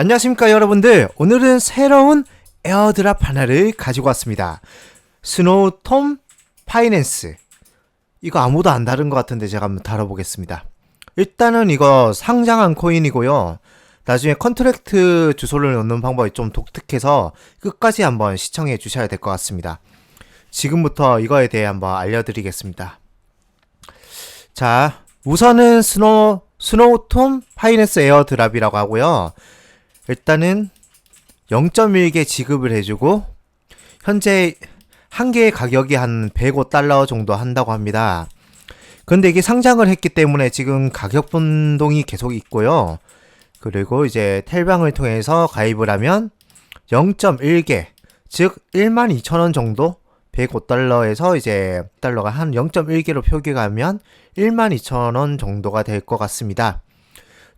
안녕하십니까 여러분들. 오늘은 새로운 에어드랍 하나를 가지고 왔습니다. 스노우톰 파이낸스. 이거 아무도 안 다른 것 같은데 제가 한번 다뤄보겠습니다. 일단은 이거 상장한 코인이고요. 나중에 컨트랙트 주소를 넣는 방법이 좀 독특해서 끝까지 한번 시청해 주셔야 될 것 같습니다. 지금부터 이거에 대해 한번 알려드리겠습니다. 자 우선은 스노 스노우톰 파이낸스 에어드랍이라고 하고요 일단은 0.1개 지급을 해주고 현재 한 개의 가격이 한 105달러 정도 한다고 합니다. 근데 이게 상장을 했기 때문에 지금 가격 변동이 계속 있고요. 그리고 이제 텔방을 통해서 가입을 하면 0.1개, 즉 12,000원 정도 105달러에서 이제 달러가 한 0.1개로 표기가 하면 12,000원 정도가 될 것 같습니다.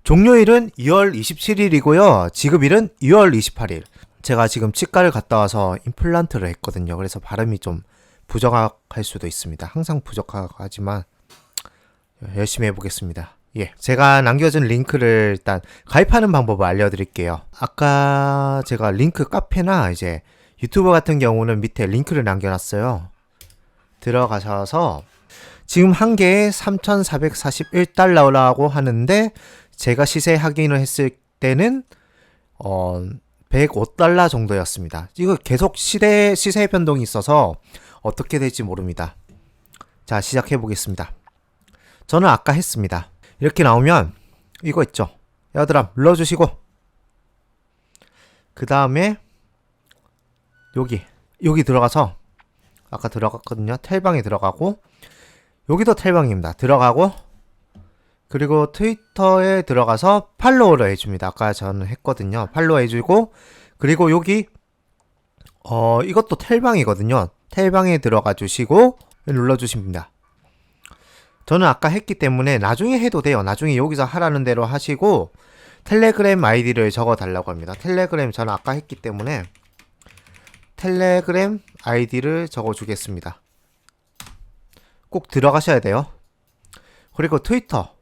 종료일은 2월 27일이고요. 지급일은 2월 28일. 제가 지금 치과를 갔다 와서 임플란트를 했거든요. 그래서 발음이 좀 부정확할 수도 있습니다. 항상 부족하지만 열심히 해보겠습니다. 예. 제가 남겨준 링크를 일단 가입하는 방법을 알려드릴게요. 아까 제가 링크 카페나 이제 유튜브 같은 경우는 밑에 링크를 남겨놨어요. 들어가셔서 지금 한 개에 3,441달러라고 하는데 제가 시세 확인을 했을 때는 어 105달러 정도였습니다. 이거 계속 시대 시세 변동이 있어서 어떻게 될지 모릅니다. 자, 시작해 보겠습니다. 저는 아까 했습니다. 이렇게 나오면 이거 있죠. 에어드랍 눌러 주시고 그다음에 여기 여기 들어가서 아까 들어갔거든요. 텔방에 들어가고 여기도 텔방입니다. 들어가고 그리고 트위터에 들어가서 팔로우를 해줍니다. 아까 저는 했거든요. 팔로우 해주고 그리고 여기 어 이것도 텔방이거든요. 텔방에 들어가 주시고 눌러주십니다. 저는 아까 했기 때문에 나중에 해도 돼요. 나중에 여기서 하라는 대로 하시고 텔레그램 아이디를 적어 달라고 합니다. 텔레그램 저는 아까 했기 때문에 텔레그램 아이디를 적어 주겠습니다. 꼭 들어가셔야 돼요. 그리고 트위터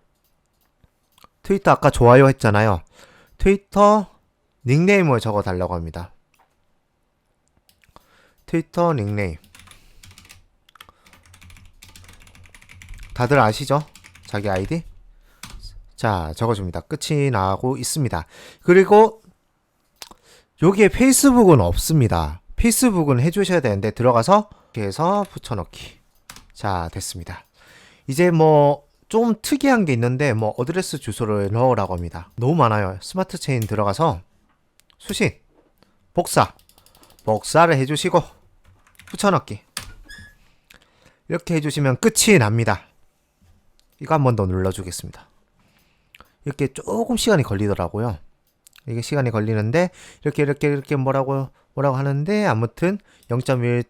트위터 아까 좋아요 했잖아요. 트위터 닉네임을 적어 달라고 합니다. 트위터 닉네임. 다들 아시죠? 자기 아이디? 자, 적어줍니다. 끝이 나고 있습니다. 그리고 여기에 페이스북은 없습니다. 페이스북은 해주셔야 되는데 들어가서 이렇게 해서 붙여넣기. 자, 됐습니다. 이제 뭐 좀 특이한 게 있는데 뭐 어드레스 주소를 넣으라고 합니다. 너무 많아요. 스마트 체인 들어가서 수신, 복사, 복사를 해주시고 붙여넣기. 이렇게 해주시면 끝이 납니다. 이거 한 번 더 눌러주겠습니다. 이렇게 조금 시간이 걸리더라고요. 이게 시간이 걸리는데 이렇게 이렇게 이렇게 뭐라고 뭐라고 하는데 아무튼 0.1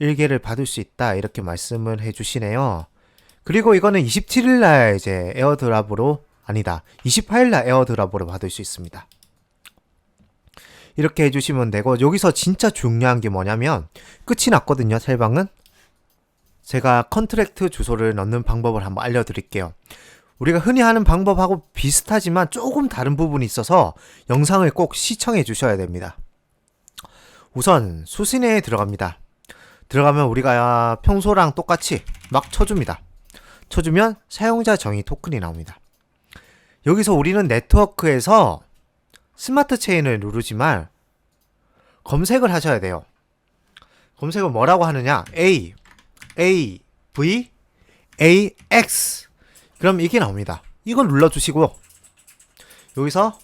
1개를 받을 수 있다 이렇게 말씀을 해주시네요. 그리고 이거는 27일 날 이제 에어드랍으로 아니다 28일 날 에어드랍으로 받을 수 있습니다. 이렇게 해주시면 되고 여기서 진짜 중요한 게 뭐냐면 끝이 났거든요 텔방은 제가 컨트랙트 주소를 넣는 방법을 한번 알려드릴게요. 우리가 흔히 하는 방법하고 비슷하지만 조금 다른 부분이 있어서 영상을 꼭 시청해 주셔야 됩니다. 우선 수신에 들어갑니다. 들어가면 우리가 평소랑 똑같이 막 쳐줍니다. 쳐주면 사용자 정의 토큰이 나옵니다. 여기서 우리는 네트워크에서 스마트 체인을 누르지만 검색을 하셔야 돼요. 검색을 뭐라고 하느냐? A, A, V, A, X. 그럼 이게 나옵니다. 이걸 눌러주시고 여기서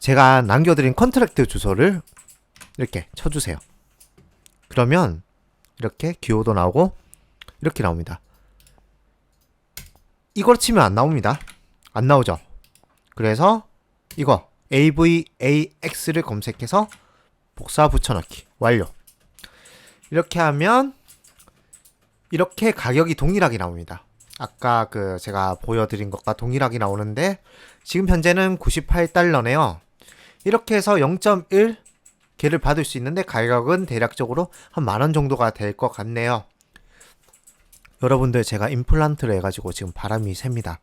제가 남겨드린 컨트랙트 주소를 이렇게 쳐주세요. 그러면 이렇게 기호도 나오고 이렇게 나옵니다. 이걸 치면 안 나옵니다. 안 나오죠. 그래서 이거 AVAX를 검색해서 복사 붙여넣기 완료. 이렇게 하면 이렇게 가격이 동일하게 나옵니다. 아까 그 제가 보여드린 것과 동일하게 나오는데 지금 현재는 98달러네요. 이렇게 해서 0.1 개를 받을 수 있는데 가격은 대략적으로 한 만 원 정도가 될 것 같네요. 여러분들 제가 임플란트를 해가지고 지금 바람이 셉니다.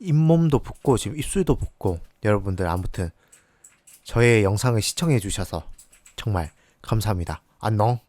잇몸도 붓고 지금 입술도 붓고 여러분들 아무튼 저의 영상을 시청해 주셔서 정말 감사합니다. 안녕.